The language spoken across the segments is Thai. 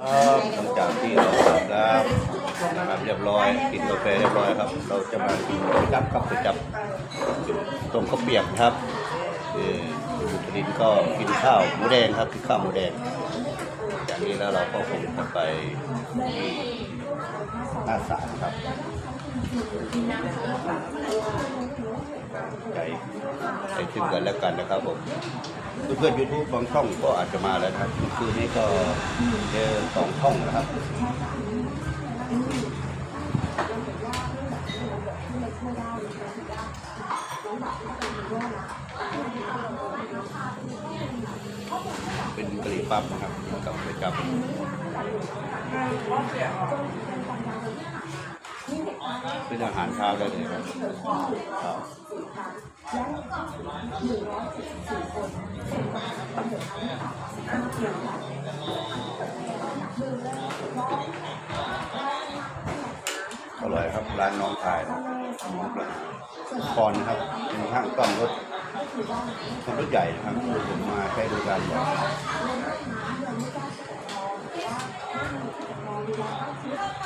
ครับหลังจากที่เราอาบน้ำนะครับเรียบร้อยกินกาแฟเรียบร้อยครับ เราจะมากินก๋วยจับครับก๋วยจับต้มข้าวเปียกครับเออบุตรินก็กินข้าวหมูแดงครับกินข้าวหมูแดงจากนี้แล้วเราก็คงจะไปที่หน้าศาลครับ ใจใจถึงกันแล้วกันนะครับผมเพื่อนยูทูบบางช่องก็อาจจะมาแล้วนะครับคืนนี้ก็เจอสองช่องนะครับเป็นกะหรี่ปั๊บนะครับกับก๋วยจับ เป็นอาหารเช้าได้เลยครับครับอร่อยครับร้านน้องชายนะน้องปลาคอนนะครับเป็นข้างต้อมรถทำรถใหญ่นะครับผมมาใช้บริการบ่อย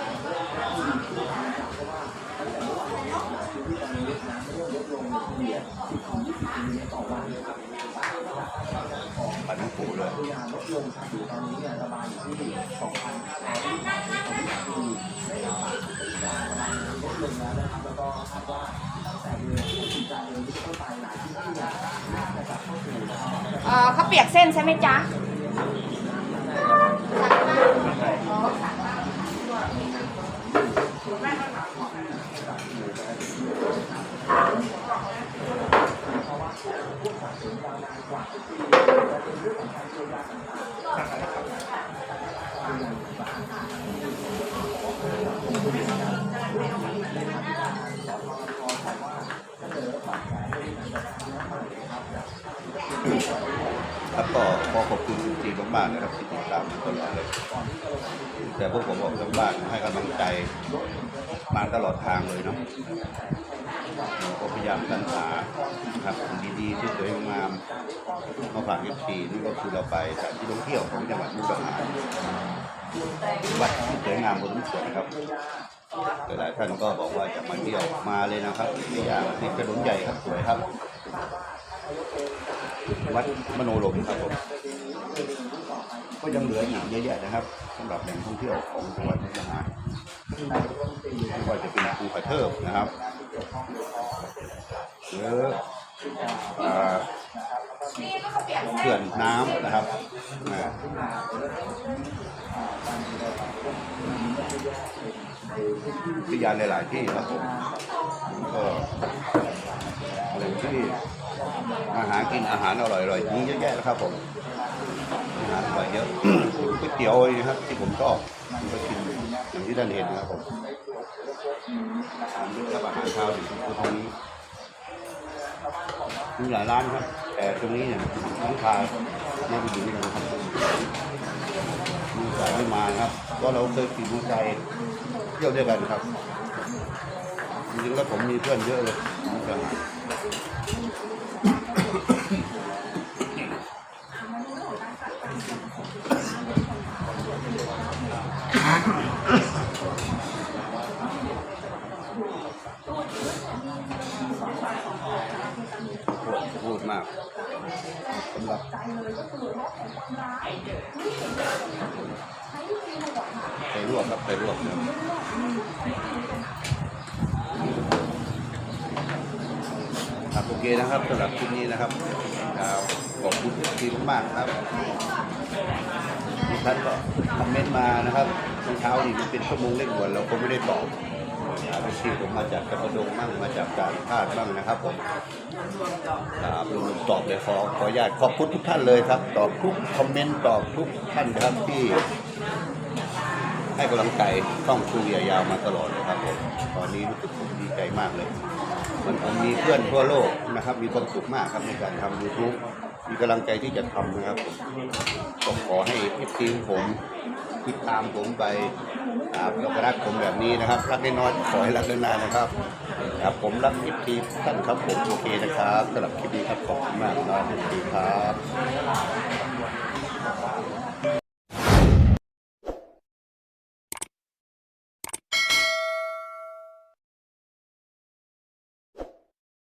ะว่าต้องทำกับข้าวแล้วครับปัดน้ำปูเลยเอ่อข้าวเปียกเส้นใช่ไหมจ๊ะ ครับก็ขอขอบคุณทุกทีมากๆนะครับที่ติดตามตลอดเลยแต่พวกผมออกจากบ้านให้กำลังใจมาตลอดทางเลยเนาะเราก็พยายามสรรหาครับดีๆที่สวยงามมาฝากเอฟซีนี่ก็คือเราไปสถานที่ท่องเที่ยวของจังหวัดมุกดาหาร วัดที่สวยงามบนทุกส่วนนะครับหลายท่านก็บอกว่าจะมาเที่ยวมาเลยนะครับที่อย่างที่ถนหลนใหญ่ครับสวยครับ วัดมโนลมครับผมก็ยังเหลืออีกเยอะแยะนะครับสำหรับแหล่งท่องเที่ยวของจังหวัดมุกดาหารไม่ว่าจะเป็นภูกระเทิบนะครับหรือเขื่อนน้ำนะครับอ่า พิยานหลาย ๆ ที่ครับผมก็แหล่งที่อาหารกินอาหารอร่อยๆมีเยอะแยะนะครับผมอาหารอร่อยเยอะก๋วยเตี๋ยวนะครับ ที่ผมชอบผมก็กินอย่างที่ท่านเห็นนะครับผมทานด้วยรับอาหารเช้าอยู่ตรงนี้มีหลายร้านครับ แต่ตรงนี้เนี่ยน้องชายไม่ได้อยู่นี่นะครับ สายไม่มานะครับก็เราเคยขี่มอเตอร์ไซค์เที่ยวด้วยกันครับจริงๆแล้วผมมีเพื่อนเยอะเลยมุกดาหา มากสำหรับไปลวกครับไปลวกนะครับโอเคนะครับสำหรับคลิปนี้นะครับครับขอบคุณทีมมากครับทุกท่านก็คอมเมนต์มานะครับเมื่อเช้านี่มันเป็นชั่วโมงเร่งด่วนเราก็ไม่ได้ตอบ ครับที่ผมมาจากกระดงมั่งมาจากการพาดบ้างนะครับผมครับตอบเลยขอขออนุญาตขอบคุณทุกท่านเลยครับ ตอบทุกคอมเมนต์ตอบทุกท่านครับที่ให้กำลังใจช่องคูเรียยาวมาตลอดเลยครับผมตอนนี้รู้สึกผมดีใจมากเลยมันผมมีเพื่อนทั่วโลกนะครับ มีความสุขมากครับในการทำ YouTube มีกำลังใจที่จะทำนะครับผมก็ขอให้เอฟซีผม ติดตามผมไปครับแล้วก็รักผมแบบนี้นะครับ รักน้อยๆขอให้รักนานๆนะครับ ครับผมรักเอฟซีท่านครับผมโอเคนะครับสำหรับคลิปนี้ครับขอบคุณมากนะครับเอฟซีครับ